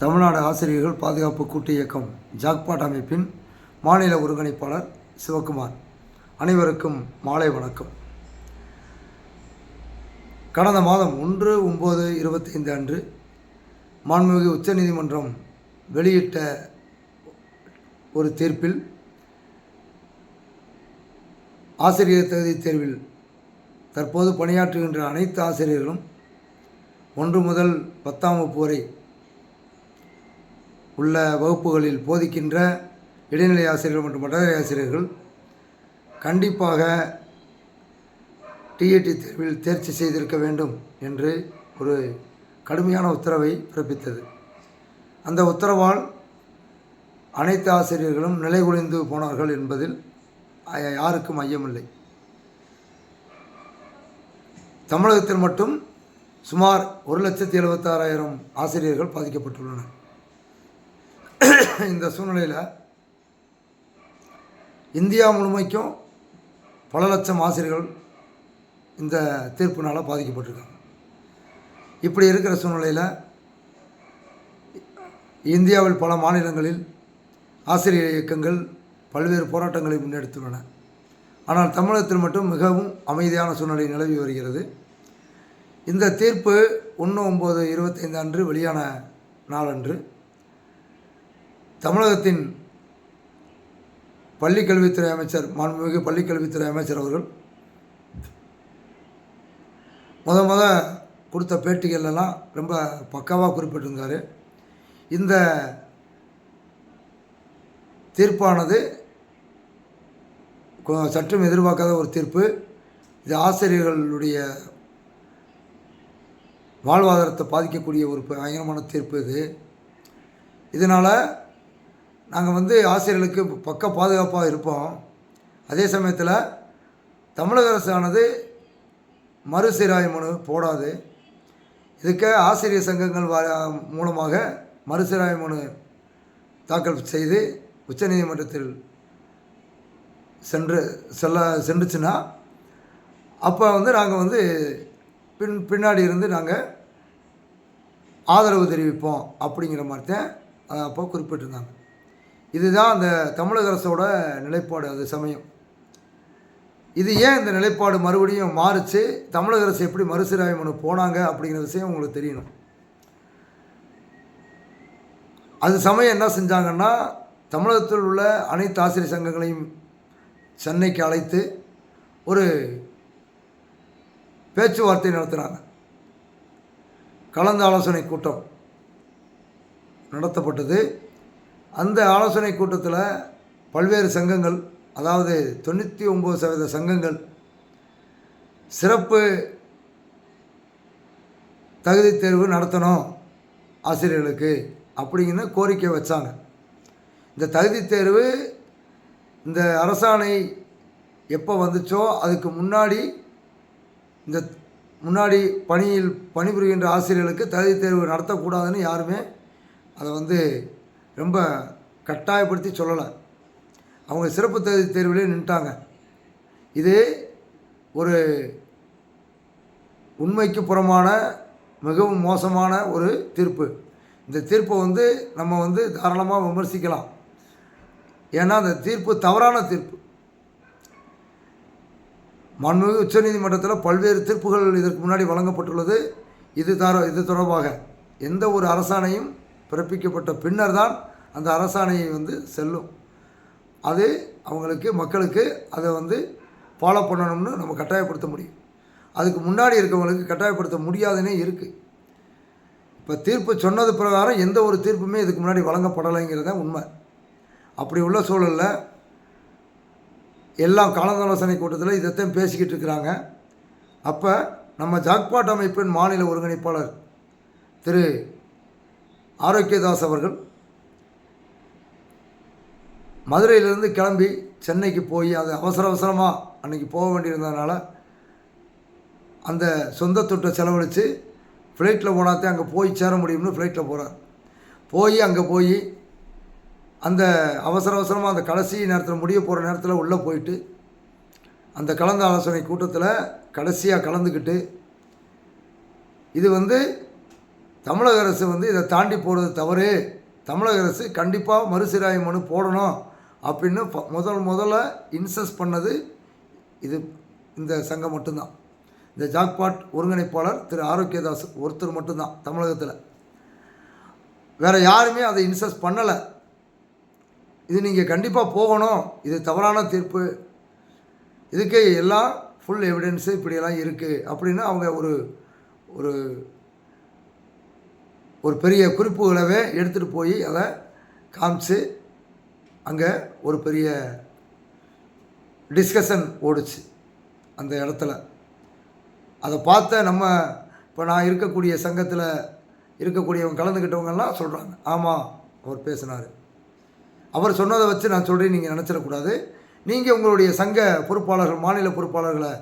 தமிழ்நாடு ஆசிரியர்கள் பாதுகாப்பு கூட்டு இயக்கம் ஜாக்பாட் அமைப்பின் மாநில ஒருங்கிணைப்பாளர் சிவகுமார். அனைவருக்கும் மாலை வணக்கம். கடந்த மாதம் ஒன்று ஒம்பது இருபத்தைந்து அன்று மாண்புமிகு உச்சநீதிமன்றம் வெளியிட்ட ஒரு தீர்ப்பில் ஆசிரியர் தகுதி தேர்வில் தற்போது பணியாற்றுகின்ற அனைத்து ஆசிரியர்களும் ஒன்று முதல் பத்தாம் வகுப்பு வரை உள்ள வகுப்புகளில் போதிக்கின்ற இடைநிலை ஆசிரியர்கள் மற்றும் மட்டநிலை ஆசிரியர்கள் கண்டிப்பாக டிஏடி தேர்வில் தேர்ச்சி செய்திருக்க வேண்டும் என்று ஒரு கடுமையான உத்தரவை பிறப்பித்தது. அந்த உத்தரவால் அனைத்து ஆசிரியர்களும் நிலைகுலைந்து போனார்கள் என்பதில் யாருக்கும் ஐயமில்லை. தமிழகத்தில் மட்டும் சுமார் ஒரு லட்சத்தி எழுபத்தாறாயிரம் ஆசிரியர்கள் பாதிக்கப்பட்டுள்ளனர். இந்த சூழ்நிலையில் இந்தியா முழுமைக்கும் பல லட்சம் ஆசிரியர்கள் இந்த தீர்ப்பினால் பாதிக்கப்பட்டிருக்காங்க. இப்படி இருக்கிற சூழ்நிலையில் இந்தியாவில் பல மாநிலங்களில் ஆசிரியர் இயக்கங்கள் பல்வேறு போராட்டங்களை முன்னெடுத்துள்ளன. ஆனால் தமிழகத்தில் மட்டும் மிகவும் அமைதியான சூழ்நிலை நிலவி வருகிறது. இந்த தீர்ப்பு ஒன்று ஒம்பது இருபத்தைந்து அன்று வெளியான நாளன்று தமிழகத்தின் பள்ளிக்கல்வித்துறை அமைச்சர் மாண்புமிகு பள்ளிக்கல்வித்துறை அமைச்சர் அவர்கள் முத முத கொடுத்த பேட்டிகள்லாம் ரொம்ப பக்காவாக குறிப்பிட்டிருந்தார். இந்த தீர்ப்பானது சற்றும் எதிர்பார்க்காத ஒரு தீர்ப்பு. இது ஆசிரியர்களுடைய வாழ்வாதாரத்தை பாதிக்கக்கூடிய ஒரு பயங்கரமான தீர்ப்பு இது. இதனால் நாங்கள் வந்து ஆசிரியர்களுக்கு பக்க பாதுகாப்பாக இருப்போம். அதே சமயத்தில் தமிழக அரசானது மறுசீராய்வு மனு போடாது. இதுக்கு ஆசிரியர் சங்கங்கள் வா மூலமாக மறுசீராய்வு மனு தாக்கல் செய்து உச்சநீதிமன்றத்தில் சென்று செல்ல சென்றுச்சுன்னா அப்போ வந்து நாங்கள் வந்து பின் பின்னாடி இருந்து நாங்கள் ஆதரவு தெரிவிப்போம் அப்படிங்கிற மாதிரி தான் அப்போ குறிப்பிட்டிருந்தாங்க. இதுதான் அந்த தமிழக அரசோட நிலைப்பாடு அது சமயம். இது ஏன் இந்த நிலைப்பாடு மறுபடியும் மாறுச்சு? தமிழக அரசு எப்படி மறுசீராய்வு மனு போனாங்க அப்படிங்கிற விஷயம் உங்களுக்கு தெரியணும். அது சமயம் என்ன செஞ்சாங்கன்னா தமிழகத்தில் உள்ள அனைத்து ஆசிரியர் சங்கங்களையும் சென்னைக்கு அழைத்து ஒரு பேச்சுவார்த்தை நடத்தினாங்க. கலந்து ஆலோசனை கூட்டம் நடத்தப்பட்டது. அந்த ஆலோசனை கூட்டத்தில் பல்வேறு சங்கங்கள் அதாவது தொண்ணூற்றி ஒம்பது சதவீத சங்கங்கள் சிறப்பு தகுதி தேர்வு நடத்தணும் ஆசிரியர்களுக்கு அப்படிங்கன்னு கோரிக்கை வச்சாங்க. இந்த தகுதி தேர்வு இந்த அரசாணை எப்போ வந்துச்சோ அதுக்கு முன்னாடி இந்த முன்னாடி பணியில் பணிபுரிகின்ற ஆசிரியர்களுக்கு தகுதி தேர்வு நடத்தக்கூடாதுன்னு யாருமே அதை வந்து ரொம்ப கட்டாயப்படுத்தி சொல்லலை அவங்க சிறப்பு தகுதி தேர்விலே நின்ட்டாங்க. இது ஒரு உண்மைக்கு புறமான மிகவும் மோசமான ஒரு தீர்ப்பு. இந்த தீர்ப்பை வந்து நம்ம வந்து தாராளமாக விமர்சிக்கலாம். ஏன்னா அந்த தீர்ப்பு தவறான தீர்ப்பு. மாண்புமிகு உச்சநீதிமன்றத்தில் பல்வேறு தீர்ப்புகள் இதற்கு முன்னாடி வழங்கப்பட்டுள்ளது. இது தர இது தொடர்பாக எந்த ஒரு அரசாணையும் பிறப்பிக்கப்பட்ட பின்னர் தான் அந்த அரசாணையை வந்து செல்லும். அது அவங்களுக்கு மக்களுக்கு அதை வந்து ஃபாலோ பண்ணணும்னு நம்ம கட்டாயப்படுத்த முடியும். அதுக்கு முன்னாடி இருக்கவங்களுக்கு கட்டாயப்படுத்த முடியாதுன்னே இருக்குது இப்போ தீர்ப்பு சொன்னது பிரகாரம் எந்த ஒரு தீர்ப்புமே இதுக்கு முன்னாடி வழங்கப்படலைங்கிறது தான் உண்மை. அப்படி உள்ள சூழலில் எல்லாம் கலந்தாலோசனை கூட்டத்தில் இதைத்தான் பேசிக்கிட்டு இருக்கிறாங்க. அப்போ நம்ம ஜாக்பாட் அமைப்பின் மாநில ஒருங்கிணைப்பாளர் திரு ஆரோக்கியதாஸ் அவர்கள் மதுரையிலிருந்து கிளம்பி சென்னைக்கு போய் அது அவசர அவசரமாக அன்றைக்கி போக வேண்டியிருந்ததுனால அந்த சொந்த தொட்டை செலவழித்து ஃப்ளைட்டில் போனாத்தே அங்கே போய் சேர முடியும்னு ஃப்ளைட்டில் போகிறார் போய் அங்கே போய் அந்த அவசர அவசரமாக அந்த கடைசி நேரத்தில் முடிய போகிற நேரத்தில் உள்ளே போயிட்டு அந்த கலந்து ஆலோசனை கூட்டத்தில் கடைசியாக கலந்துக்கிட்டு இது வந்து தமிழக அரசு வந்து இதை தாண்டி போகிறது தவறு. தமிழக அரசு கண்டிப்பாக மறுசீராய்வு மனு போடணும் அப்படின்னு முதல் முதல்ல இன்சஸ் பண்ணது இது இந்த சங்கம் மட்டும்தான். இந்த ஜாக்பாட் ஒருங்கிணைப்பாளர் திரு ஆரோக்கியதாஸ் ஒருத்தர் மட்டும்தான் தமிழகத்தில். வேறு யாருமே அதை இன்சஸ் பண்ணலை. இது நீங்கள் கண்டிப்பாக போகணும். இது தவறான தீர்ப்பு. இதுக்கு எல்லாம் ஃபுல் எவிடன்ஸு இப்படியெல்லாம் இருக்குது அப்படின்னு அவங்க ஒரு ஒரு ஒரு பெரிய குறிப்புகளவே எடுத்துகிட்டு போய் அதை காமிச்சு அங்கே ஒரு பெரிய டிஸ்கஷன் ஓடுச்சு அந்த இடத்துல. அதை பார்த்த நம்ம இப்போ நான் இருக்கக்கூடிய சங்கத்தில் இருக்கக்கூடியவங்க கலந்துக்கிட்டவங்கெல்லாம் சொல்கிறாங்க ஆமாம் அவர் பேசினார். அவர் சொன்னதை வச்சு நான் சொல்கிறேன் நீங்கள் நினச்சிடக்கூடாது. நீங்கள் உங்களுடைய சங்க பொறுப்பாளர்கள் மாநில பொறுப்பாளர்களை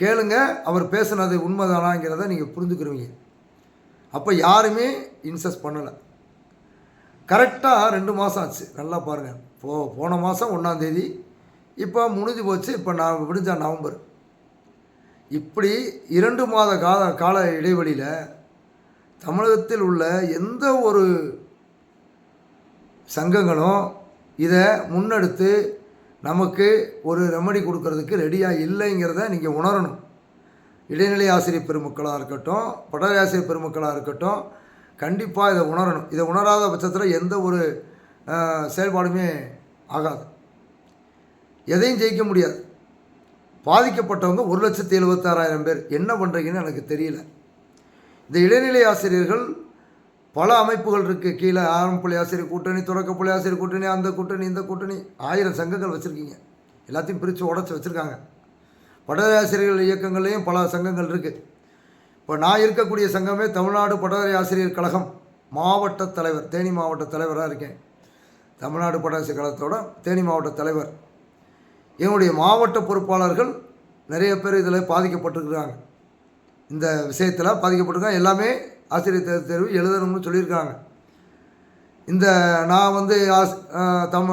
கேளுங்க. அவர் பேசுனது உண்மைதானாங்கிறத நீங்கள் புரிஞ்சுக்கிருவீங்க. அப்போ யாருமே இன்சஸ் பண்ணலை. கரெக்டாக ரெண்டு மாதம் ஆச்சு. நல்லா பாருங்கள் போ போன மாதம் ஒன்றாந்தேதி இப்போ முடிஞ்சு போச்சு. இப்போ நான் விடிஞ்சா நவம்பர். இப்படி இரண்டு மாத கால கால இடைவெளியில் தமிழகத்தில் உள்ள எந்த ஒரு சங்கங்களும் இதை முன்னெடுத்து நமக்கு ஒரு ரெமடி கொடுக்கறதுக்கு ரெடியாக இல்லைங்கிறத நீங்கள் உணரணும். இடைநிலை ஆசிரியர் பெருமக்களாக இருக்கட்டும் பட்டறை ஆசிரியர் பெருமக்களாக இருக்கட்டும் கண்டிப்பாக இதை உணரணும். இதை உணராத பட்சத்தில் எந்த ஒரு செயல்பாடுமே ஆகாது. எதையும் ஜெயிக்க முடியாது. பாதிக்கப்பட்டவங்க ஒரு லட்சத்தி எழுபத்தாறாயிரம் பேர். என்ன பண்ணுறீங்கன்னு எனக்கு தெரியல. இந்த இடைநிலை ஆசிரியர்கள் பல அமைப்புகள் இருக்குது கீழே ஆரம்பப்பள்ளி ஆசிரியர் கூட்டணி தொடக்கப்பள்ளி ஆசிரியர் கூட்டணி அந்த கூட்டணி இந்த கூட்டணி. ஆயிரம் சங்கங்கள் வச்சுருக்கீங்க. எல்லாத்தையும் பிரித்து உடச்சி வச்சுருக்காங்க. பட்டதாரி ஆசிரியர்கள் இயக்கங்கள்லேயும் பல சங்கங்கள் இருக்குது இப்போ நான் இருக்கக்கூடிய சங்கமே தமிழ்நாடு பட்டதாரி ஆசிரியர் கழகம் மாவட்ட தலைவர் தேனி மாவட்ட தலைவராக இருக்கேன். தமிழ்நாடு பட்டதாரி கழகத்தோட தேனி மாவட்ட தலைவர். என்னுடைய மாவட்ட பொறுப்பாளர்கள் நிறைய பேர் இதில் பாதிக்கப்பட்டிருக்கிறாங்க. இந்த விஷயத்தில் பாதிக்கப்பட்டிருக்காங்க. எல்லாமே ஆசிரியர் தேர்வு தேர்வு எழுதணும்னு சொல்லியிருக்காங்க. இந்த நான் வந்து ஆஸ் தம்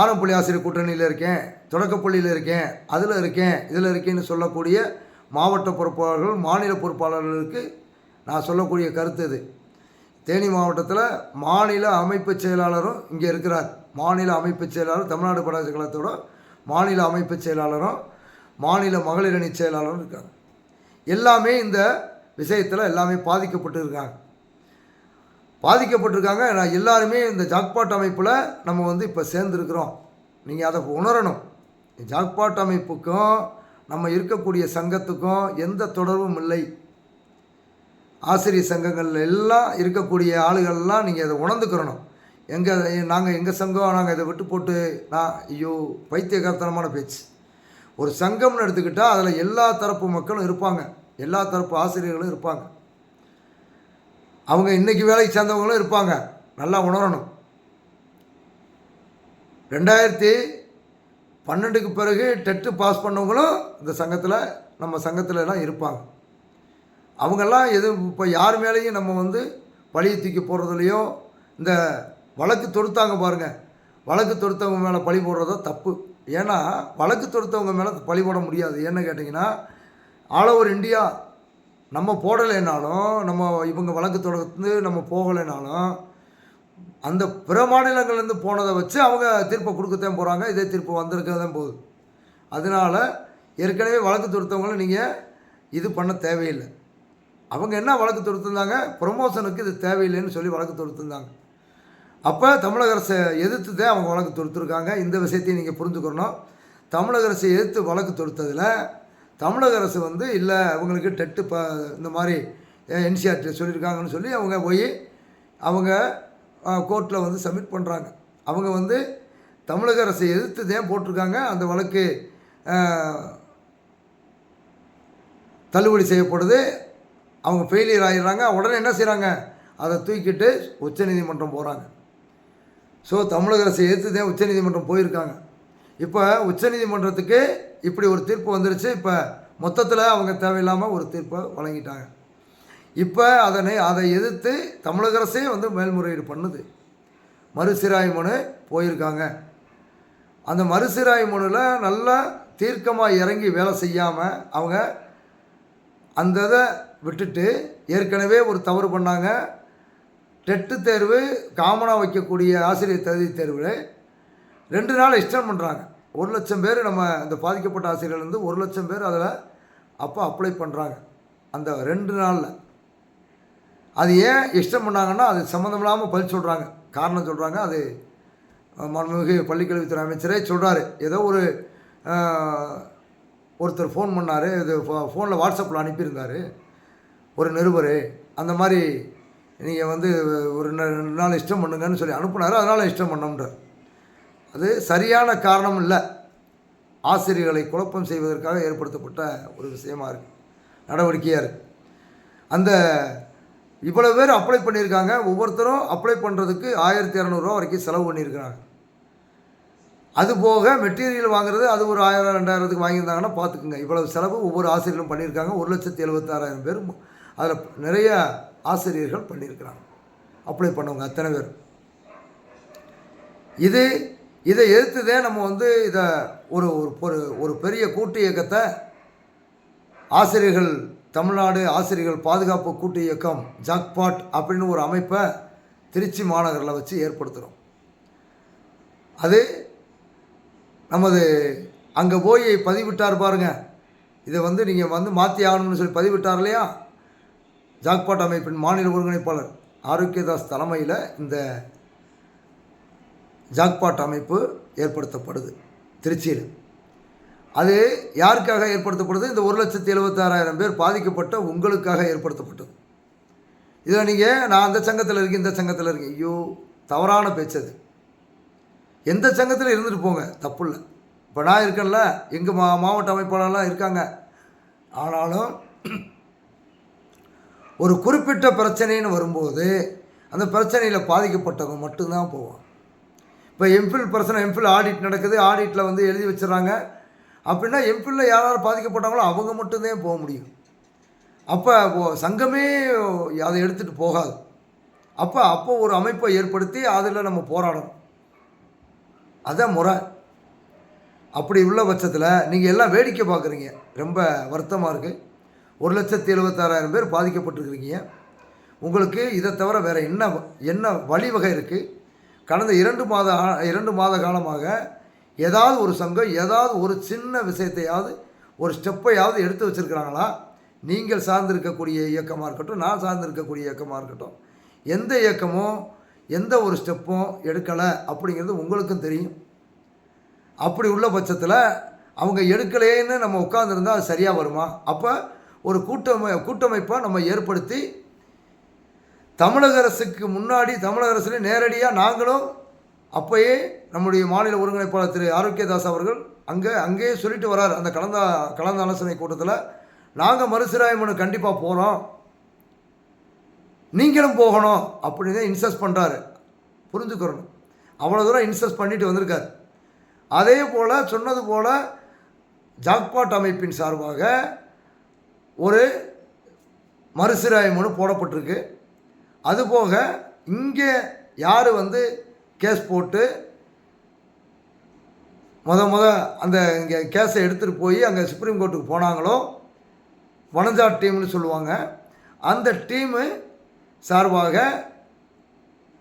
ஆரம்பள்ளி ஆசிரியர் கூட்டணியில் இருக்கேன். தொடக்கப்பள்ளியில் இருக்கேன் அதில் இருக்கேன் இதில் இருக்கேன்னு சொல்லக்கூடிய மாவட்ட பொறுப்பாளர்கள் மாநில பொறுப்பாளர்களுக்கு நான் சொல்லக்கூடிய கருத்து இது. தேனி மாவட்டத்தில் மாநில அமைப்பு செயலாளரும் இங்கே இருக்கிறார். மாநில அமைப்பு செயலாளர் தமிழ்நாடு படாசி கழகத்தோட மாநில அமைப்பு செயலாளரும் மாநில மகளிர் அணி செயலாளரும் இருக்காங்க. எல்லாமே இந்த விஷயத்தில் எல்லாமே பாதிக்கப்பட்டு இருக்காங்க பாதிக்கப்பட்டிருக்காங்க. நான் எல்லாருமே இந்த ஜாக்பாட் அமைப்பில் நம்ம வந்து இப்போ சேர்ந்துருக்குறோம். நீங்கள் அதை உணரணும். ஜாக்பாட் அமைப்புக்கும் நம்ம இருக்கக்கூடிய சங்கத்துக்கும் எந்த தொடர்பும் இல்லை. ஆசிரியர் சங்கங்கள் எல்லாம் இருக்கக்கூடிய ஆளுகள்லாம் நீங்கள் அதை உணர்ந்துக்கிறணும். எங்கள் நாங்கள் எங்கள் சங்கம் நாங்கள் இதை விட்டு போட்டு நான் ஐயோ பைத்தியகாரத்தனமான பேச்சு. ஒரு சங்கம்னு எடுத்துக்கிட்டால் அதில் எல்லா தரப்பு மக்களும் இருப்பாங்க. எல்லா தரப்பு ஆசிரியர்களும் இருப்பாங்க. அவங்க இன்றைக்கி வேலைக்கு சேர்ந்தவங்களும் இருப்பாங்க. நல்லா உணரணும். ரெண்டாயிரத்தி பன்னெண்டுக்கு பிறகு டெட்டு பாஸ் பண்ணவங்களும் இந்த சங்கத்தில் நம்ம சங்கத்திலலாம் எல்லாம் இருப்பாங்க. அவங்கெல்லாம் எதுவும் இப்போ யார் மேலேயும் நம்ம வந்து பழியை தூக்கி போடுறதுலையோ இந்த வழக்கு தொடுத்தாங்க பாருங்கள் வழக்கு தொடுத்தவங்க மேலே பழி போடுறதோ தப்பு. ஏன்னா வழக்கு தொடுத்தவங்க மேலே பழி போட முடியாது. ஏன்னு கேட்டிங்கன்னா ஆல் ஓவர் இந்தியா நம்ம போடலைனாலும் நம்ம இவங்க வழக்கு தொடர்ந்து நம்ம போகலைனாலும் அந்த பிற மாநிலங்கள்லேருந்து போனதை வச்சு அவங்க தீர்ப்பை கொடுக்கத்தான் போகிறாங்க. இதே தீர்ப்பு வந்திருக்க தான் போகுது. அதனால் ஏற்கனவே வழக்கு தொடுத்தவங்களும் நீங்கள் இது பண்ண தேவையில்லை. அவங்க என்ன வழக்கு தொடுத்திருந்தாங்க? ப்ரொமோஷனுக்கு இது தேவையில்லைன்னு சொல்லி வழக்கு தொடுத்திருந்தாங்க. அப்போ தமிழக அரசை எதிர்த்து தான் அவங்க வழக்கு தொடுத்துருக்காங்க. இந்த விஷயத்தையும் நீங்கள் புரிஞ்சுக்கணும். தமிழக அரசை எதிர்த்து வழக்கு தொடுத்ததில் தமிழக அரசு வந்து இல்லை அவங்களுக்கு டெட்டு ப இந்த மாதிரி என்சிஆர்டி சொல்லியிருக்காங்கன்னு சொல்லி அவங்க போய் அவங்க கோர்ட்டில் வந்து சப்மிட் பண்ணுறாங்க அவங்க வந்து தமிழக அரசை எதிர்த்து தான் போட்டிருக்காங்க. அந்த வழக்கு தள்ளுபடி செய்யப்படுது. அவங்க ஃபெயிலியர் ஆகிடுறாங்க உடனே என்ன செய்கிறாங்க அதை தூக்கிட்டு உச்சநீதிமன்றம் போகிறாங்க ஸோ தமிழக அரசை எதிர்த்து தான் உச்சநீதிமன்றம் போயிருக்காங்க. இப்போ உச்சநீதிமன்றத்துக்கு இப்படி ஒரு தீர்ப்பு வந்துருச்சு. இப்போ மொத்தத்தில் அவங்க தேவையில்லாமல் ஒரு தீர்ப்பை வழங்கிட்டாங்க. இப்போ அதனை அதை எதிர்த்து தமிழக அரசே வந்து மேல்முறையீடு பண்ணுது. மறுசீராய் மனு போயிருக்காங்க. அந்த மறுசீராய் மனுவில் நல்லா தீர்க்கமாக இறங்கி வேலை செய்யாமல் அவங்க அந்த இதை விட்டுட்டு ஏற்கனவே ஒரு தவறு பண்ணாங்க. டெட்டு தேர்வு காமனாக வைக்கக்கூடிய ஆசிரியர் தகுதி தேர்வில் ரெண்டு நாள் எக்ஸ்டெண்ட் பண்ணுறாங்க ஒரு லட்சம் பேர் நம்ம இந்த பாதிக்கப்பட்ட ஆசிரியர்லேருந்து ஒரு லட்சம் பேர் அதில் அப்போ அப்ளை பண்ணுறாங்க அந்த ரெண்டு நாளில். அது ஏன் இஷ்டம் பண்ணாங்கன்னா அது சம்மந்தம் இல்லாமல் பதில் சொல்கிறாங்க காரணம் சொல்கிறாங்க அது அஹ், மாண்புமிகு பள்ளிக்கல்வித்துறை அமைச்சரே சொல்கிறாரு ஏதோ ஒரு ஒருத்தர் ஃபோன் பண்ணார். இது ஃபோனில் வாட்ஸ்அப்பில் அனுப்பியிருந்தார். ஒரு நிருபர். அந்த மாதிரி நீங்கள் வந்து ஒரு ரெண்டு நாள் இஷ்டம் பண்ணுங்கன்னு சொல்லி அனுப்புனார். அதனால் இஷ்டம் பண்ணோம்ன்றார். அது சரியான காரணம் இல்லை. ஆசிரியர்களை குழப்பம் செய்வதற்காக ஏற்படுத்தப்பட்ட ஒரு விஷயமா இருக்குது நடவடிக்கையாக இருக்குது அந்த இவ்வளோ பேர் அப்ளை பண்ணியிருக்காங்க. ஒவ்வொருத்தரும் அப்ளை பண்ணுறதுக்கு ஆயிரத்தி இரநூறுவா வரைக்கும் செலவு பண்ணியிருக்கிறாங்க. அது போக மெட்டீரியல் வாங்குறது அது ஒரு ஆயிரம் ரெண்டாயிரத்துக்கு வாங்கியிருந்தாங்கன்னா பார்த்துக்குங்க. இவ்வளவு செலவு ஒவ்வொரு ஆசிரியர்களும் பண்ணியிருக்காங்க. ஒரு லட்சத்தி எழுபத்தாறாயிரம் பேர் அதில் நிறைய ஆசிரியர்கள் பண்ணியிருக்கிறாங்க. அப்ளை பண்ணவங்க அத்தனை பேர். இது இதை எதிர்த்துதே நம்ம வந்து இதை ஒரு ஒரு ஒரு ஒரு பெரிய கூட்டு இயக்கத்தை ஆசிரியர்கள் தமிழ்நாடு ஆசிரியர்கள் பாதுகாப்பு கூட்டு இயக்கம் ஜாக்பாட் அப்படின்னு ஒரு அமைப்பை திருச்சி மாநகரில் வச்சு ஏற்படுத்துகிறோம் அது நமது அங்கே போய் பதிவிட்டார் பாருங்க. இதை வந்து நீங்கள் வந்து மாற்றி ஆகணும்னு சொல்லி பதிவிட்டார் இல்லையா? ஜாக்பாட் அமைப்பின் மாநில ஒருங்கிணைப்பாளர் ஆரோக்கியதாஸ் தலைமையில் இந்த ஜாக்பாட் அமைப்பு ஏற்படுத்தப்படுது திருச்சியில். அது யாருக்காக ஏற்படுத்தப்படுது? இந்த ஒரு லட்சத்தி எழுபத்தாறாயிரம் பேர் பாதிக்கப்பட்ட உங்களுக்காக ஏற்படுத்தப்பட்டது. இதில் நீங்கள் நான் அந்த சங்கத்தில் இருக்கேன் இந்த சங்கத்தில் இருக்கேன். ஐயோ தவறான பேச்சு அது. எந்த சங்கத்தில் இருந்துட்டு போங்க? தப்பு இல்லை. இப்போ நான் இருக்கேன்ல எங்கள் மா மாவட்ட அமைப்பாளர்லாம் இருக்காங்க. ஆனாலும் ஒரு குறிப்பிட்ட பிரச்சனைன்னு வரும்போது அந்த பிரச்சனையில் பாதிக்கப்பட்டவங்க மட்டும்தான் போவோம் இப்போ எம்ஃபில் பிரச்சனை எம்ஃபில் ஆடிட் நடக்குது ஆடிட்டில் வந்து எழுதி வச்சிடறாங்க. அப்படின்னா எம்பியில் யாராவது பாதிக்கப்பட்டாங்களோ அவங்க மட்டும்தான் போக முடியும். அப்போ சங்கமே அதை எடுத்துகிட்டு போகாது. அப்போ அப்போ ஒரு அமைப்பை ஏற்படுத்தி அதில் நம்ம போராடணும். அதான் முறை. அப்படி உள்ள பட்சத்தில் நீங்கள் எல்லாம் வேடிக்கை பார்க்குறீங்க ரொம்ப வருத்தமாக இருக்குது ஒரு லட்சத்தி எழுபத்தாறாயிரம் பேர் பாதிக்கப்பட்டிருக்கிறீங்க. உங்களுக்கு இதை தவிர வேறு என்ன என்ன வழிவகை இருக்குது கடந்த இரண்டு மாத ஆ- இரண்டு மாத காலமாக ஏதாவது ஒரு சங்கம் ஏதாவது ஒரு சின்ன விஷயத்தையாவது ஒரு ஸ்டெப்பையாவது எடுத்து வச்சுருக்கிறாங்களா? நீங்கள் சார்ந்திருக்கக்கூடிய இயக்கமாக இருக்கட்டும் நான் சார்ந்திருக்கக்கூடிய இயக்கமாக இருக்கட்டும். எந்த இயக்கமும் எந்த ஒரு ஸ்டெப்பும் எடுக்கலை அப்படிங்கிறது உங்களுக்கும் தெரியும். அப்படி உள்ள பட்சத்தில் அவங்க எடுக்கலையேன்னு நம்ம உட்காந்துருந்தா அது சரியாக வருமா? அப்போ ஒரு கூட்டமை கூட்டமைப்பை நம்ம ஏற்படுத்தி தமிழக அரசுக்கு முன்னாடி தமிழக அரசுலேயும் நேரடியாக நாங்களும் அப்போயே நம்முடைய மாநில ஒருங்கிணைப்பாளர் திரு ஆரோக்கியதாஸ் அவர்கள் அங்கே அங்கேயே சொல்லிட்டு வரார் அந்த கலந்த கலந்த ஆலோசனை கூட்டத்தில். நாங்கள் மறுசீராய்வு மனு கண்டிப்பாக போகிறோம் நீங்களும் போகணும் அப்படின்னு தான் இன்சஸ்ட் பண்ணுறாரு புரிஞ்சுக்கிறணும் அவ்வளோ தூரம் இன்சஸ்ட் பண்ணிட்டு வந்திருக்கார். அதே போல் சொன்னது போல் ஜாக்பாட் அமைப்பின் சார்பாக ஒரு மறுசீராய்வு மனு போடப்பட்டிருக்கு. அதுபோக இங்கே யார் வந்து கேஸ் போட்டு முத முத அந்த இங்கே கேஸை எடுத்துகிட்டு போய் அங்கே சுப்ரீம் கோர்ட்டுக்கு போனாங்களோ வனஜா டீம்னு சொல்லுவாங்க அந்த டீமு சார்பாக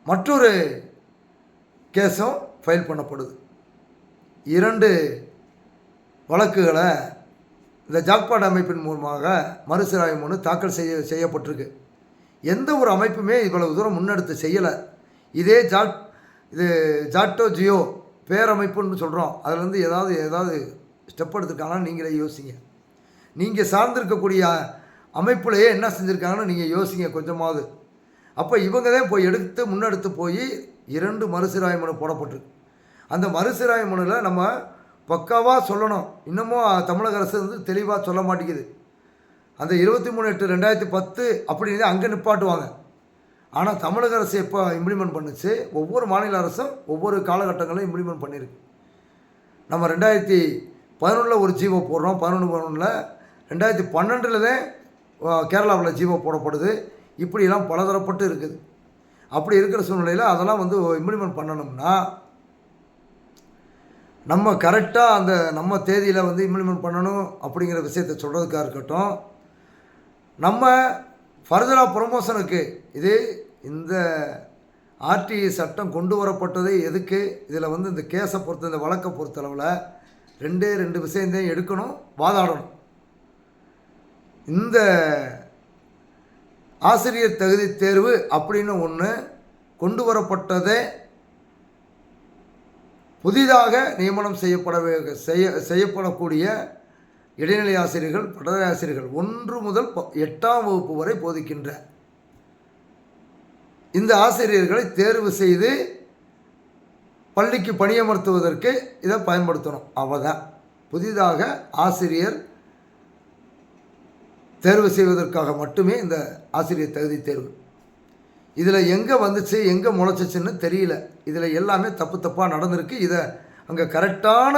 மற்றொரு கேஸும் ஃபைல் பண்ணப்படுது. இரண்டு வழக்குகளை இந்த ஜாக்பாட் அமைப்பின் மூலமாக மறுசீராய்வு மனு தாக்கல் செய்ய செய்யப்பட்டிருக்கு. எந்த ஒரு அமைப்புமே இவ்வளவு தூரம் முன்னெடுத்து செய்யலை. இதே ஜாக் இது ஜாட்டோ ஜியோ பேரமைப்புன்னு சொல்கிறோம் அதுலேருந்து ஏதாவது ஏதாவது ஸ்டெப் எடுத்துருக்காங்கன்னு நீங்களே யோசிங்க. நீங்கள் சார்ந்திருக்கக்கூடிய அமைப்புலையே என்ன செஞ்சுருக்காங்கன்னு நீங்கள் யோசிங்க கொஞ்சமாவது. அப்போ இவங்க தான் போய் எடுத்து முன்னெடுத்து போய் இரண்டு மறுசீராய மனு போடப்பட்டிருக்கு. அந்த மறுசீராய மனுவில் நம்ம பக்காவாக சொல்லணும். இன்னமும் தமிழக அரசு வந்து தெளிவாக சொல்ல மாட்டேங்குது. அந்த இருபத்தி மூணு எட்டு ரெண்டாயிரத்தி பத்து அப்படின்னு அங்கே நிப்பாட்டுவாங்க. ஆனால் தமிழக அரசு எப்போ இம்ப்ளிமெண்ட் பண்ணுச்சு? ஒவ்வொரு மாநில அரசும் ஒவ்வொரு காலகட்டங்களிலும் இம்ப்ளிமெண்ட் பண்ணியிருக்கு நம்ம ரெண்டாயிரத்தி பதினொன்றில் ஒரு ஜீவோ போடுறோம். பதினொன்று பதினொன்றில் ரெண்டாயிரத்தி பன்னெண்டில் தான் கேரளாவில் ஜீவோ போடப்படுது. இப்படியெல்லாம் பலதரப்பட்டு இருக்குது. அப்படி இருக்கிற சூழ்நிலையில் அதெல்லாம் வந்து இம்ப்ளிமெண்ட் பண்ணணும்னா நம்ம கரெக்டாக அந்த நம்ம தேதியில் வந்து இம்ப்ளிமெண்ட் பண்ணணும் அப்படிங்கிற விஷயத்தை சொல்கிறதுக்காக இருக்கட்டும். நம்ம ஃபர்தராக ப்ரொமோஷனுக்கு இது இந்த ஆர்டிஐ சட்டம் கொண்டு வரப்பட்டதே எதுக்கு? இதில் வந்து இந்த கேஸை பொறுத்த இந்த வழக்கை பொறுத்தளவில் ரெண்டே ரெண்டு விஷயத்தையும் எடுக்கணும் வாதாடணும். இந்த ஆசிரியர் தகுதி தேர்வு அப்படின்னு ஒன்று கொண்டு வரப்பட்டதே புதிதாக நியமனம் செய்யப்பட செய்ய செய்யப்படக்கூடிய இடைநிலை ஆசிரியர்கள் பட்டதாரி ஆசிரியர்கள். ஒன்று முதல் ப- எட்டாம் வகுப்பு வரை போதிக்கின்ற இந்த ஆசிரியர்களை தேர்வு செய்து பள்ளிக்கு பணியமர்த்துவதற்கு இதை பயன்படுத்தணும். அவதான் புதிதாக ஆசிரியர் தேர்வு செய்வதற்காக மட்டுமே இந்த ஆசிரியர் தகுதி தேர்வு. இதில் எங்கே வந்துச்சு எங்கே முளைச்சிச்சின்னு தெரியல. இதில் எல்லாமே தப்பு தப்பாக நடந்திருக்கு. இதை அங்கே கரெக்டான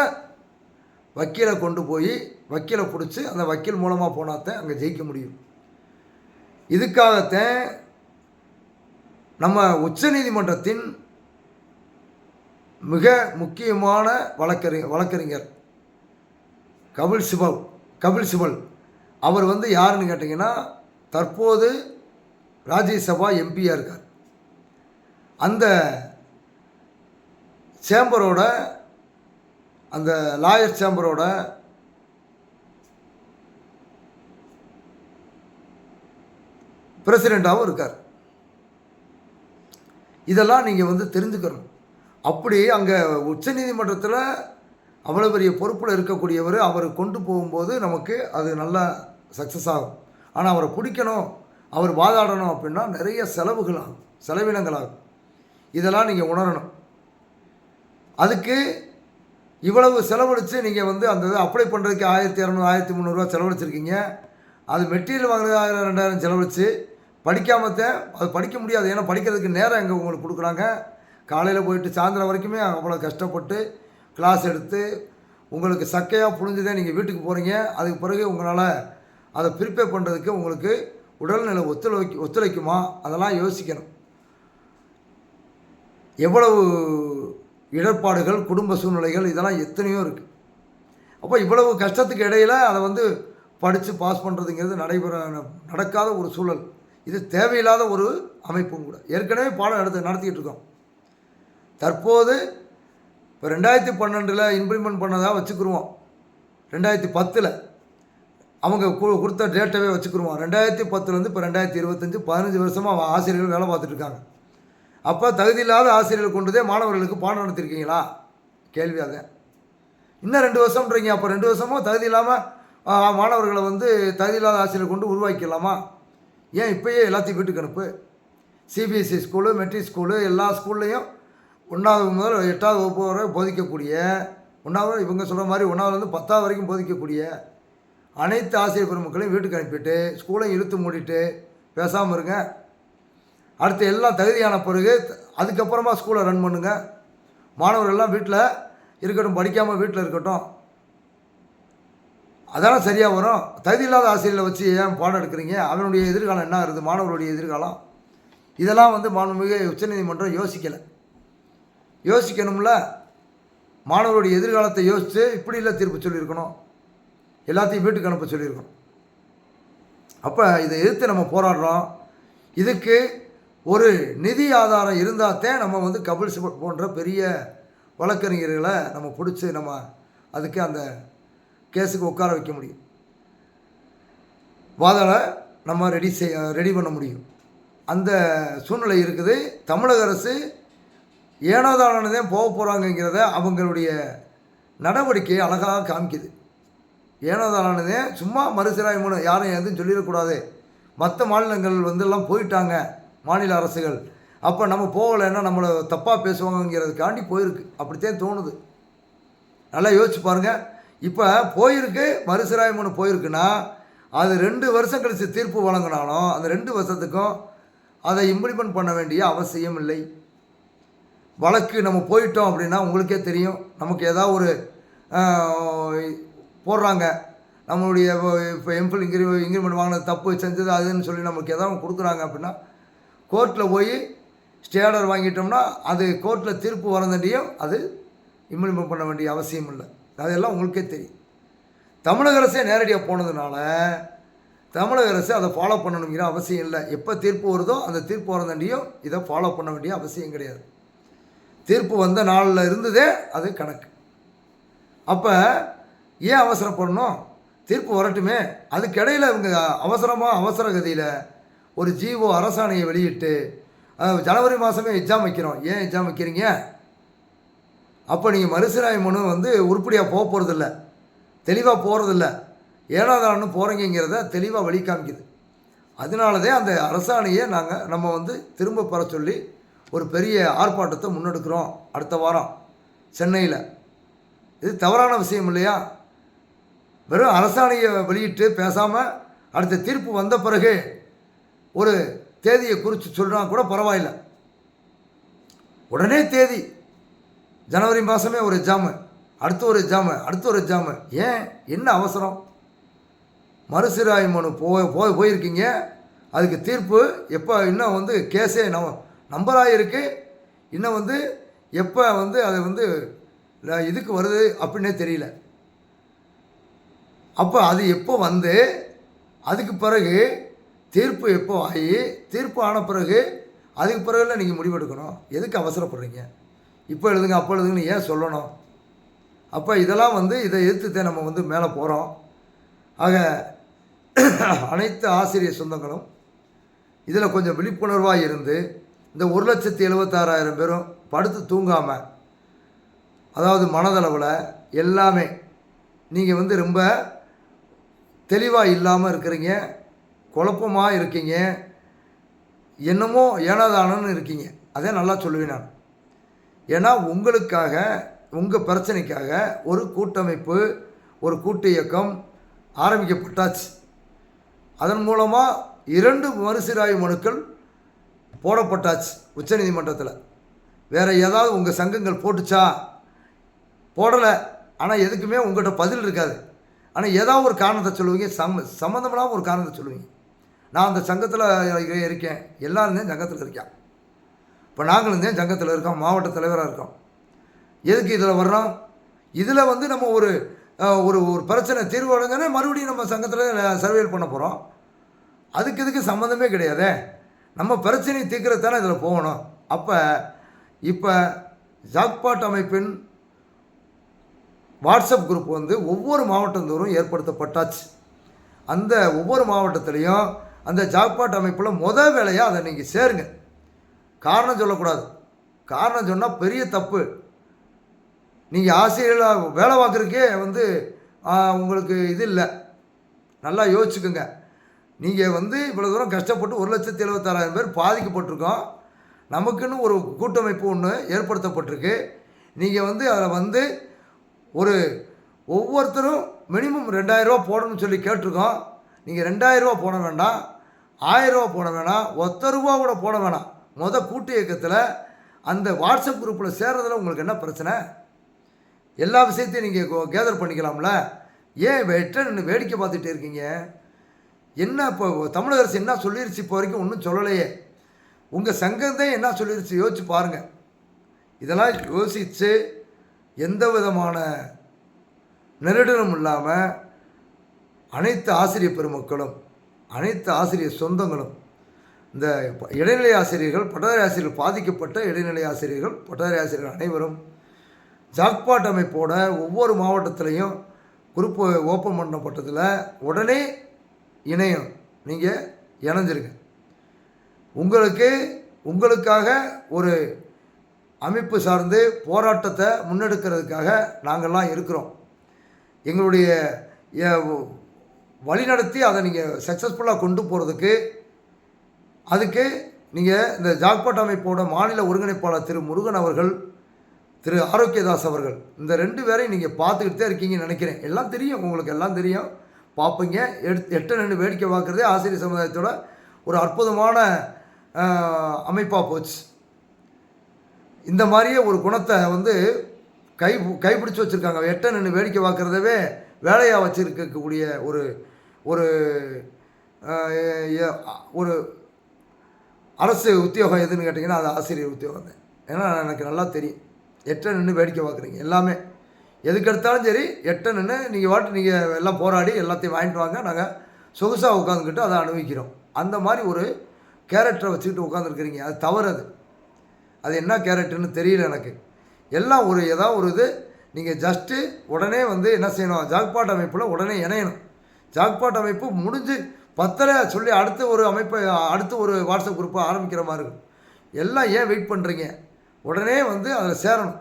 வக்கீலை கொண்டு போய் வக்கீலை பிடிச்சி அந்த வக்கீல் மூலமாக போனாத்தான் அங்கே ஜெயிக்க முடியும். இதுக்காகத்தான் நம்ம உச்ச நீதிமன்றத்தின் மிக முக்கியமான வழக்கறி வழக்கறிஞர் கபில் சிபல் கபில் சிபல். அவர் வந்து யாருன்னு கேட்டிங்கன்னா தற்போது ராஜ்யசபா எம்பியாக இருக்கார். அந்த சேம்பரோட அந்த லாயர் சேம்பரோட பிரசிடெண்ட்டாகவும் இருக்கார். இதெல்லாம் நீங்கள் வந்து தெரிஞ்சுக்கணும். அப்படி அங்கே உச்சநீதிமன்றத்தில் அவ்வளோ பெரிய பொறுப்பில் இருக்கக்கூடியவர் அவர் கொண்டு போகும்போது நமக்கு அது நல்லா சக்ஸஸ் ஆகும். ஆனால் அவரை பிடிக்கணும் அவர் வாதாடணும் அப்படின்னா நிறைய செலவுகள் ஆகும் செலவினங்கள் ஆகும். இதெல்லாம் நீங்கள் உணரணும். அதுக்கு இவ்வளவு செலவழித்து நீங்கள் வந்து அந்த இதை அப்ளை பண்ணுறதுக்கு ஆயிரத்தி இரநூறு ஆயிரத்தி முந்நூறுரூவா செலவழிச்சிருக்கீங்க. அது மெட்டீரியல் வாங்குறது ஆயிரம் ரெண்டாயிரம் செலவழித்து படிக்காமத்தான் அது படிக்க முடியாது. ஏன்னா படிக்கிறதுக்கு நேரம் எங்கே உங்களுக்கு கொடுக்குறாங்க? காலையில் போயிட்டு சாயந்தரம் வரைக்குமே அவ்வளோ கஷ்டப்பட்டு கிளாஸ் எடுத்து உங்களுக்கு சக்கையாக புழிஞ்சுதான் நீங்கள் வீட்டுக்கு போகிறீங்க அதுக்கு பிறகு உங்களால் அதை ப்ரிப்பேர் பண்ணுறதுக்கு உங்களுக்கு உடல்நிலை ஒத்துழைக்கு ஒத்துழைக்குமா? அதெல்லாம் யோசிக்கணும். எவ்வளவு இடர்பாடுகள் குடும்ப சூழ்நிலைகள் இதெல்லாம் எத்தனையோ இருக்குது அப்போ இவ்வளவு கஷ்டத்துக்கு இடையில் அதை வந்து படித்து பாஸ் பண்ணுறதுங்கிறது நடைபெற நடக்காத ஒரு சூழல். இது தேவையில்லாத ஒரு அமைப்பும் கூட. ஏற்கனவே பாடம் எடுத்து நடத்திக்கிட்டு இருக்கோம். தற்போது இப்போ ரெண்டாயிரத்தி பன்னெண்டில் இம்ப்ளிமெண்ட் பண்ணதாக வச்சுக்கிருவோம். ரெண்டாயிரத்தி பத்தில் அவங்க கு- கொடுத்த டேட்டாவே வச்சுக்கிருவோம். ரெண்டாயிரத்தி பத்துலேருந்து இப்போ ரெண்டாயிரத்தி இருபத்தஞ்சி பதினஞ்சு வருஷமாக ஆசிரியர்கள் வேலை பார்த்துட்ருக்காங்க. அப்போ தகுதி இல்லாத ஆசிரியர்கள் கொண்டுதே மாணவர்களுக்கு பாடம் நடத்திருக்கீங்களா? கேள்வி அதான் இன்னும் ரெண்டு வருஷம்ன்றீங்க. அப்போ ரெண்டு வருஷமும் தகுதி இல்லாமல் மாணவர்களை வந்து தகுதி இல்லாத ஆசிரியர் கொண்டு உருவாக்கிடலாமா? ஏன் இப்பயே எல்லாத்தையும் வீட்டுக்கு அனுப்பு? சிபிஎஸ்சி ஸ்கூலு மெட்ரிக் ஸ்கூலு எல்லா ஸ்கூல்லையும் ஒன்றாவது முதல் எட்டாவது வகுப்பு வரை போதிக்கக்கூடிய ஒன்றாவது இவங்க சொல்கிற மாதிரி ஒன்றாவதுலேருந்து பத்தாவது வரைக்கும் போதிக்கக்கூடிய அனைத்து ஆசிரியர் பெருமக்களையும் வீட்டுக்கு அனுப்பிட்டு ஸ்கூலையும் இழுத்து மூடிட்டு பேசாமல் இருங்க. அடுத்து எல்லாம் தகுதியான பிறகு அதுக்கப்புறமா ஸ்கூலை ரன் பண்ணுங்கள் மாணவர்கள் எல்லாம் வீட்டில் இருக்கட்டும் படிக்காமல் வீட்டில் இருக்கட்டும். அதெல்லாம் சரியாக வரும். தகுதி இல்லாத ஆசிரியரை வச்சு ஏன் பாடம் எடுக்கிறீங்க? அவனுடைய எதிர்காலம் என்ன இருக்குது? மாணவருடைய எதிர்காலம்? இதெல்லாம் வந்து மாண்புமிகு உச்சநீதிமன்றம் யோசிக்கலை. யோசிக்கணும்ல. மாணவருடைய எதிர்காலத்தை யோசித்து இப்படி இல்லை தீர்ப்பு சொல்லியிருக்கணும். எல்லாத்தையும் வீட்டுக்கு அனுப்ப சொல்லியிருக்கணும். அப்போ இதை எதிர்த்து நம்ம போராடுறோம். இதுக்கு ஒரு நிதி ஆதாரம் இருந்தால்தான் நம்ம வந்து கபில் சிபட் போன்ற பெரிய வழக்கறிஞர்களை நம்ம பிடிச்சி நம்ம அதுக்கு அந்த கேஸுக்கு உட்கார வைக்க முடியும். வாதாட நம்ம ரெடி செய்ய ரெடி பண்ண முடியும். அந்த சூழ்நிலை இருக்குது. தமிழக அரசு ஏனாதானதே போக போகிறாங்கங்கிறத அவங்களுடைய நடவடிக்கையை அழகாக காமிக்குது. ஏனாதானதே சும்மா மறுசீராய்மனு யாரும் எதுவும் சொல்லிடக்கூடாது. மற்ற மாநிலங்கள் வந்து எல்லாம் போயிட்டாங்க மாநில அரசுகள். அப்போ நம்ம போகலைன்னா நம்மளை தப்பாக பேசுவாங்கங்கிறதுக்காண்டி போயிருக்கு. அப்படித்தான் தோணுது. நல்லா யோசிச்சு பாருங்கள் இப்போ போயிருக்கு மறுசீராய்மனு போயிருக்குன்னா அது ரெண்டு வருஷம் கழித்து தீர்ப்பு வழங்கினாலும் அந்த ரெண்டு வருஷத்துக்கும் அதை இம்ப்ளிமெண்ட் பண்ண வேண்டிய அவசியம் இல்லை. வழக்கு நம்ம போயிட்டோம் அப்படின்னா உங்களுக்கே தெரியும். நமக்கு ஏதாவது ஒரு போடுறாங்க. நம்மளுடைய இப்போ எம்பிள் இன்க்ரி இன்க்ரிமெண்ட் வாங்கினது தப்பு செஞ்சது அதுன்னு சொல்லி நமக்கு ஏதாவது கொடுக்குறாங்க அப்படின்னா கோர்ட்டில் போய் ஸ்டே ஆர்டர் வாங்கிட்டோம்னா அது கோர்ட்டில் தீர்ப்பு வரந்தண்டியும் அது இம்ப்ளிமெண்ட் பண்ண வேண்டிய அவசியம் இல்லை. அதெல்லாம் உங்களுக்கே தெரியும். தமிழக அரசே நேரடியாக போனதுனால தமிழக அரசு அதை ஃபாலோ பண்ணணுங்கிற அவசியம் இல்லை. எப்போ தீர்ப்பு வருதோ அந்த தீர்ப்பு வரதாண்டியும் இதை ஃபாலோ பண்ண வேண்டிய அவசியம் கிடையாது. தீர்ப்பு வந்த நாளில் இருந்ததே அது கணக்கு. அப்போ ஏன் அவசரப்படணும்? தீர்ப்பு வரட்டுமே. அதுக்கிடையில் இவங்க அவசரமாக அவசர கதியில் ஒரு ஜிஓ அரசாணையை வெளியிட்டு ஜனவரி மாதமே எக்ஸாம் வைக்கிறோம். ஏன் எக்ஸாம் வைக்கிறீங்க? அப்போ நீங்கள் மறுசீராய் மனு வந்து உருப்படியாக போக போகிறதில்ல தெளிவாக போகிறதில்ல ஏனாதாரன்னு போகிறீங்கிறத தெளிவாக வழி காமிக்குது அதனால தான் அந்த அரசாணையை நாங்கள் நம்ம வந்து திரும்ப பெற சொல்லி ஒரு பெரிய ஆர்ப்பாட்டத்தை முன்னெடுக்கிறோம் அடுத்த வாரம் சென்னையில். இது தவறான விஷயம் இல்லையா? வெறும் அரசாணையை வெளியிட்டு பேசாமல் அடுத்த தீர்ப்பு வந்த பிறகு ஒரு தேதியை குறித்து சொல்கிறான் கூட பரவாயில்லை. உடனே தேதி ஜனவரி மாதமே ஒரு எக்ஸாமு அடுத்த ஒரு எக்ஸாமு அடுத்த ஒரு எக்ஸாமு ஏன்? என்ன அவசரம்? மறுசீராய் மனு போய் போய் போயிருக்கீங்க. அதுக்கு தீர்ப்பு எப்போ இன்னும் வந்து கேஸே நம் நம்பராக இருக்குது இன்னும் வந்து எப்போ வந்து அது வந்து இதுக்கு வருது அப்படின்னே தெரியல. அப்போ அது எப்போ வந்து அதுக்கு பிறகு தீர்ப்பு எப்போ ஆகி தீர்ப்பு ஆன பிறகு அதுக்கு பிறகுல நீங்கள் முடிவெடுக்கணும். எதுக்கு அவசரப்படுறீங்க? இப்போ எழுதுங்க அப்போ எழுதுங்கன்னு ஏன் சொல்லணும்? அப்போ இதெல்லாம் வந்து இதை எதிர்த்து நம்ம வந்து மேலே போகிறோம் ஆக அனைத்து ஆசிரியர் சொந்தங்களும் இதில் கொஞ்சம் விழிப்புணர்வாக இருந்து இந்த ஒரு லட்சத்தி எழுபத்தாறாயிரம் பேரும் படுத்து தூங்காமல் அதாவது மனதளவில் எல்லாமே நீங்கள் வந்து ரொம்ப தெளிவாக இல்லாமல் இருக்கிறீங்க குழப்பமாக இருக்கீங்க என்னமோ ஏனாதானன்னு இருக்கீங்க. அதே நல்லா சொல்லுவேன் நான். ஏன்னா உங்களுக்காக உங்கள் பிரச்சனைக்காக ஒரு கூட்டமைப்பு ஒரு கூட்டு இயக்கம் ஆரம்பிக்கப்பட்டாச்சு. அதன் மூலமாக இரண்டு மறுசீராய்வு மனுக்கள் போடப்பட்டாச்சு உச்சநீதிமன்றத்தில். வேறு ஏதாவது உங்கள் சங்கங்கள் போட்டுச்சா? போடலை. ஆனால் எதுக்குமே உங்கள்கிட்ட பதில் இருக்காது. ஆனால் ஏதாவது ஒரு காரணத்தை சொல்லுவீங்க. சம் சம்மந்தமில்லாமல் ஒரு காரணத்தை சொல்லுவீங்க. நான் அந்த சங்கத்தில் இருக்கேன். எல்லாருமே சங்கத்தில் இருக்கேன் இப்போ நாங்களும் தான் சங்கத்தில் இருக்கோம் மாவட்ட தலைவராக இருக்கோம் எதுக்கு இதில் வர்றோம்? இதில் வந்து நம்ம ஒரு ஒரு ஒரு பிரச்சனை தீர்வு அடைஞ்சோன்னே மறுபடியும் நம்ம சங்கத்தில் சர்வேல் பண்ண போகிறோம் அதுக்கு இதுக்கு சம்மந்தமே கிடையாதே. நம்ம பிரச்சனையை தீர்க்கறது தானே இதில் போகணும். அப்போ இப்போ ஜாக்பாட் அமைப்பின் வாட்ஸ்அப் குரூப் வந்து ஒவ்வொரு மாவட்டந்தோறும் ஏற்படுத்தப்பட்டாச்சு. அந்த ஒவ்வொரு மாவட்டத்துலேயும் அந்த ஜாக்பாட் அமைப்பில் முத வேலையாக அதை நீங்கள் சேருங்க. காரணம் சொல்லக்கூடாது. காரணம் சொன்னால் பெரிய தப்பு. நீங்கள் ஆசிரியர்களாக வேலை பார்க்குறக்கே வந்து உங்களுக்கு இது இல்லை. நல்லா யோசிச்சுக்கோங்க. நீங்கள் வந்து இவ்வளோ தூரம் கஷ்டப்பட்டு ஒரு லட்சத்தி எழுபத்தாறாயிரம் பேர் பாதிக்கப்பட்டிருக்கோம். நமக்குன்னு ஒரு கூட்டமைப்பு ஒன்று ஏற்படுத்தப்பட்டிருக்கு. நீங்கள் வந்து அதில் வந்து ஒரு ஒவ்வொருத்தரும் மினிமம் ரெண்டாயிரரூவா போடணும்னு சொல்லி கேட்டிருக்கோம். நீங்கள் ரெண்டாயிரரூவா போட வேண்டாம். ஆயிரரூவா போட வேணாம். ஒத்த ரூபா கூட போட வேணாம். மொதல் கூட்டு இயக்கத்தில் அந்த வாட்ஸ்அப் குரூப்பில் சேர்றதில் உங்களுக்கு என்ன பிரச்சனை? எல்லா விஷயத்தையும் நீங்கள் கேதர் பண்ணிக்கலாம்ல? ஏன் வெட்ட நின்று வேடிக்கை பார்த்துட்டே இருக்கீங்க? என்ன இப்போ தமிழக அரசு என்ன சொல்லிருச்சு இப்போ வரைக்கும் ஒன்றும் சொல்லலையே. உங்கள் சங்கம் தான் என்ன சொல்லிருச்சு யோசிச்சு பாருங்கள் இதெல்லாம் யோசித்து எந்த விதமான நெருடலும் இல்லாமல் அனைத்து ஆசிரியர் பெருமக்களும் அனைத்து ஆசிரியர் சொந்தங்களும் இந்த இடைநிலை ஆசிரியர்கள் பட்டதாரி ஆசிரியர்கள் பாதிக்கப்பட்ட இடைநிலை ஆசிரியர்கள் பட்டதாரி ஆசிரியர்கள் அனைவரும் ஜாக்பாட் அமைப்போட ஒவ்வொரு மாவட்டத்திலையும் குரூப் ஓப்பன் பண்ணப்பட்டதில் உடனே இணையம் நீங்கள் இணைஞ்சிருங்க. உங்களுக்கு உங்களுக்காக ஒரு அமைப்பு சார்ந்து போராட்டத்தை முன்னெடுக்கிறதுக்காக நாங்கள்லாம் இருக்கிறோம். எங்களுடைய வழிநடத்தி அதை நீங்கள் சக்ஸஸ்ஃபுல்லாக கொண்டு போகிறதுக்கு அதுக்கு நீங்கள் இந்த ஜாக்பாட் அமைப்போட மாநில ஒருங்கிணைப்பாளர் திரு முருகன் அவர்கள் திரு ஆரோக்கியதாஸ் அவர்கள் இந்த ரெண்டு பேரையும் நீங்கள் பார்த்துக்கிட்டே இருக்கீங்கன்னு நினைக்கிறேன். எல்லாம் தெரியும் உங்களுக்கு எல்லாம் தெரியும். பார்ப்பீங்க. எடுத்து எட்ட நின்று வேடிக்கை பார்க்குறதே ஆசிரியர் சமுதாயத்தோட ஒரு அற்புதமான அமைப்பாக போச்சு. இந்த மாதிரியே ஒரு குணத்தை வந்து கை கைப்பிடிச்சு வச்சுருக்காங்க. எட்ட நின்று வேடிக்கை பார்க்குறதவே வேலையாக வச்சுருக்கக்கூடிய ஒரு ஒரு ஒரு அரசு உத்தியோகம் எதுன்னு கேட்டிங்கன்னா அது ஆசிரியர் உத்தியோகம் தான் ஏன்னா எனக்கு நல்லா தெரியும். எட்ட நின்று வேடிக்கை பார்க்குறீங்க எல்லாமே. எதுக்கு எடுத்தாலும் சரி எட்ட நின்று நீங்கள் வாட்டு நீங்கள் எல்லாம் போராடி எல்லாத்தையும் வாங்கிட்டு வாங்க. நாங்கள் சொகுசாக உட்காந்துக்கிட்டு அதை அனுபவிக்கிறோம். அந்த மாதிரி ஒரு கேரக்டரை வச்சுக்கிட்டு உட்காந்துருக்குறீங்க அது தவறு அது அது என்ன கேரக்டர்னு தெரியல எனக்கு. எல்லாம் ஒரு ஏதாவது ஒரு இது நீங்கள் ஜஸ்ட்டு உடனே வந்து என்ன செய்யணும்? ஜாக்பாட் அமைப்பில் உடனே இணையணும். ஜாக்பாட் அமைப்பு முடிஞ்சு பத்தில் சொல்லி அடுத்த ஒரு அமைப்பை அடுத்த ஒரு வாட்ஸ்அப் குரூப்பை ஆரம்பிக்கிற மாதிரி இருக்கும். எல்லாம் ஏன் வெயிட் பண்ணுறீங்க உடனே வந்து அதில் சேரணும்.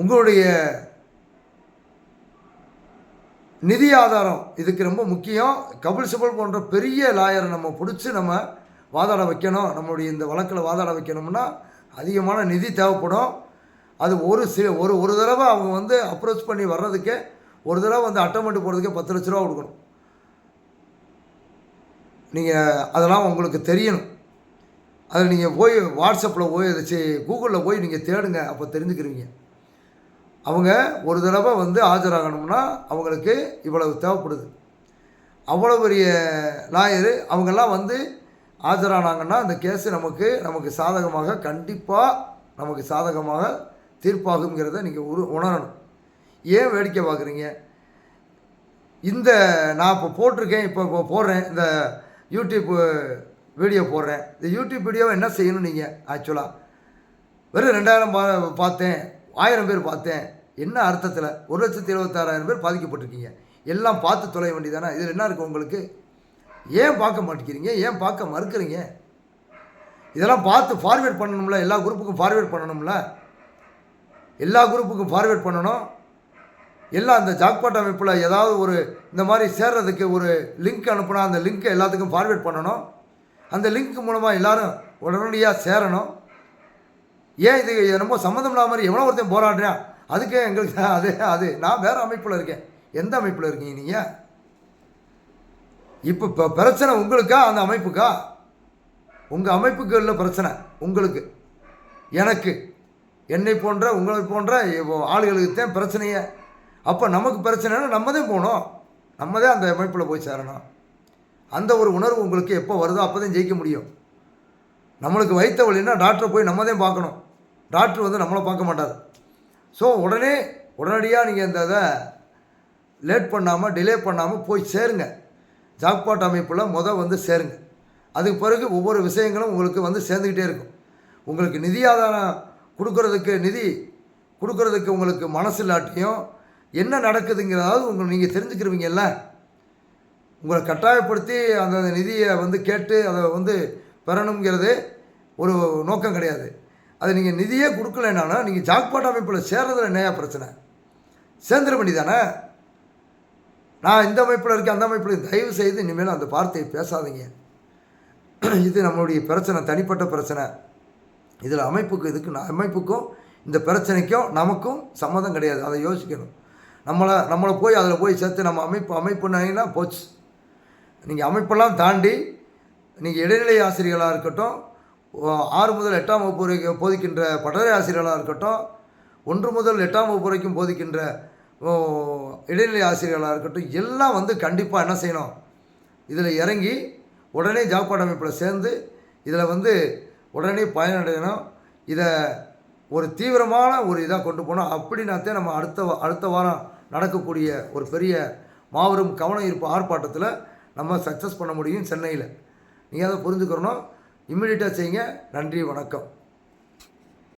உங்களுடைய நிதி ஆதாரம் இதுக்கு ரொம்ப முக்கியம். கபில் சிபல் போன்ற பெரிய லாயரை நம்ம பிடிச்சி நம்ம வாதாட வைக்கணும். நம்மளுடைய இந்த வழக்கில் வாதாட வைக்கணும்னா அதிகமான நிதி தேவைப்படும். அது ஒரு சி ஒரு ஒரு தடவை அவங்க வந்து அப்ரோச் பண்ணி வர்றதுக்கே ஒரு தடவை வந்து அட்டமெண்ட் போகிறதுக்கே பத்து லட்ச ரூபா கொடுக்கணும். நீங்கள் அதெல்லாம் உங்களுக்கு தெரியணும். அதில் நீங்கள் போய் வாட்ஸ்அப்பில் போய் அதை கூகுளில் போய் நீங்கள் தேடுங்க அப்போ தெரிஞ்சுக்கிறீங்க. அவங்க ஒரு தடவை வந்து ஆஜராகணும்னா அவங்களுக்கு இவ்வளவு தேவைப்படுது. அவ்வளோ பெரிய லாயரு அவங்கெல்லாம் வந்து ஆஜரானாங்கன்னா அந்த கேஸு நமக்கு நமக்கு சாதகமாக கண்டிப்பாக நமக்கு சாதகமாக தீர்ப்பாகுங்கிறத நீங்கள் உரு உணரணும். ஏன் வேடிக்கை பார்க்குறீங்க இந்த நான் இப்போ போட்டிருக்கேன் இப்போ இப்போ போடுறேன் இந்த யூடியூப் வீடியோ போடுறேன். இந்த யூடியூப் வீடியோவை என்ன செய்யணும் நீங்கள் ஆக்சுவலாக வெறும் ரெண்டாயிரம் பா பார்த்தேன். ஆயிரம் பேர் பார்த்தேன். என்ன அர்த்தத்தில்? ஒரு லட்சத்தி இருபத்தாறாயிரம் பேர் பாதிக்கப்பட்டிருக்கீங்க. எல்லாம் பார்த்து தொலைய வேண்டியதானே இதில் என்ன இருக்குது உங்களுக்கு? ஏன் பார்க்க மாட்டேங்கிறீங்க? ஏன் பார்க்க மறுக்கிறீங்க? இதெல்லாம் பார்த்து ஃபார்வேர்ட் பண்ணணும்ல? எல்லா குரூப்புக்கும் ஃபார்வேர்ட் பண்ணணும்ல? எல்லா குரூப்புக்கும் ஃபார்வேர்ட் பண்ணணும்? எல்லாம் அந்த ஜாக்பாட் அமைப்பில் ஏதாவது ஒரு இந்த மாதிரி சேர்றதுக்கு ஒரு லிங்க் அனுப்புனா அந்த லிங்க்கை எல்லாத்துக்கும் ஃபார்வேர்ட் பண்ணணும். அந்த லிங்க் மூலமாக எல்லோரும் உடனடியாக சேரணும். ஏன் இது ரொம்ப சம்மந்தம் இல்லாத மாதிரி எவ்வளோ ஒருத்தன் போராடுறேன். அதுக்கே எங்களுக்கு அது அது. நான் வேறு அமைப்பில் இருக்கேன். எந்த அமைப்பில் இருக்கீங்க நீங்கள் இப்போ இப்போ பிரச்சனை உங்களுக்கா? அந்த அமைப்புக்கா? உங்கள் அமைப்புக்கு இல்லை பிரச்சனை உங்களுக்கு. எனக்கு. என்னை போன்ற உங்களை போன்ற ஆளுகளுக்கு தான் பிரச்சனையே. அப்போ நமக்கு பிரச்சனைனா நம்ம தான் போகணும். நம்ம தான் அந்த அமைப்பில் போய் சேரணும். அந்த ஒரு உணர்வு உங்களுக்கு எப்போ வருதோ அப்போ தான் ஜெயிக்க முடியும். நம்மளுக்கு வைத்த வழின்னா டாக்டரை போய் நம்ம தான் பார்க்கணும். டாக்டர் வந்து நம்மளை பார்க்க மாட்டார். ஸோ உடனே உடனடியாக நீங்கள் இந்த இதை லேட் பண்ணாமல் டிலே பண்ணாமல் போய் சேருங்க. ஜாக்பாட் அமைப்பில் மொதல் வந்து சேருங்க. அதுக்கு பிறகு ஒவ்வொரு விஷயங்களும் உங்களுக்கு வந்து சேர்ந்துக்கிட்டே இருக்கும். உங்களுக்கு நிதி ஆதாரம் கொடுக்கறதுக்கு நிதி கொடுக்கறதுக்கு உங்களுக்கு மனசு இல்லாட்டியும் என்ன நடக்குதுங்கிறதாவது உங்களை நீங்கள் தெரிஞ்சுக்கிறவங்கல்ல உங்களை கட்டாயப்படுத்தி அந்த நிதியை வந்து கேட்டு அதை வந்து பெறணுங்கிறது ஒரு நோக்கம் கிடையாது. அது நீங்கள் நிதியே கொடுக்கலைனாலும் நீங்கள் ஜாக்பாட் அமைப்பில் சேர்றதுல என்னையா பிரச்சனை? சேர்ந்துட வேண்டியதானே? நான் இந்த அமைப்பில் இருக்கேன் அந்த அமைப்பில் தயவு செய்து இனிமேல் அந்த வார்த்தையை பேசாதீங்க. இது நம்மளுடைய பிரச்சனை தனிப்பட்ட பிரச்சனை. இதில் அமைப்புக்கு இதுக்கு நான் அமைப்புக்கும் இந்த பிரச்சனைக்கும் நமக்கும் சம்மதம் கிடையாது. அதை யோசிக்கணும். நம்மளை நம்மளை போய் அதில் போய் சேர்த்து நம்ம அமைப்பு அமைப்புனாங்கன்னா போச்சு. நீங்கள் அமைப்பெல்லாம் தாண்டி நீங்கள் இடைநிலை ஆசிரியர்களாக இருக்கட்டும் ஆறு முதல் எட்டாம் வகுப்பு வரைக்கும் போதிக்கின்ற பட்டறை ஆசிரியர்களாக இருக்கட்டும் ஒன்று முதல் எட்டாம் வகுப்பு வரைக்கும் போதிக்கின்ற ஓ, இடைநிலை ஆசிரியர்களாக இருக்கட்டும் எல்லாம் வந்து கண்டிப்பாக என்ன செய்யணும்? இதில் இறங்கி உடனே ஜாப்பாட் அமைப்பில் சேர்ந்து இதில் வந்து உடனே பயனடையணும். இதை ஒரு தீவிரமான ஒரு இதாக கொண்டு போனோம் அப்படின்னாத்தே நம்ம அடுத்த அடுத்த வாரம் நடக்கக்கூடிய ஒரு பெரிய மாபெரும் கவன ஈர்ப்பு ஆர்ப்பாட்டத்தில் நம்ம சக்ஸஸ் பண்ண முடியும் சென்னையில். நீங்கள் அதை புரிஞ்சுக்கிறணும் இம்மிடியட்டாக செய்யுங்க. நன்றி வணக்கம்.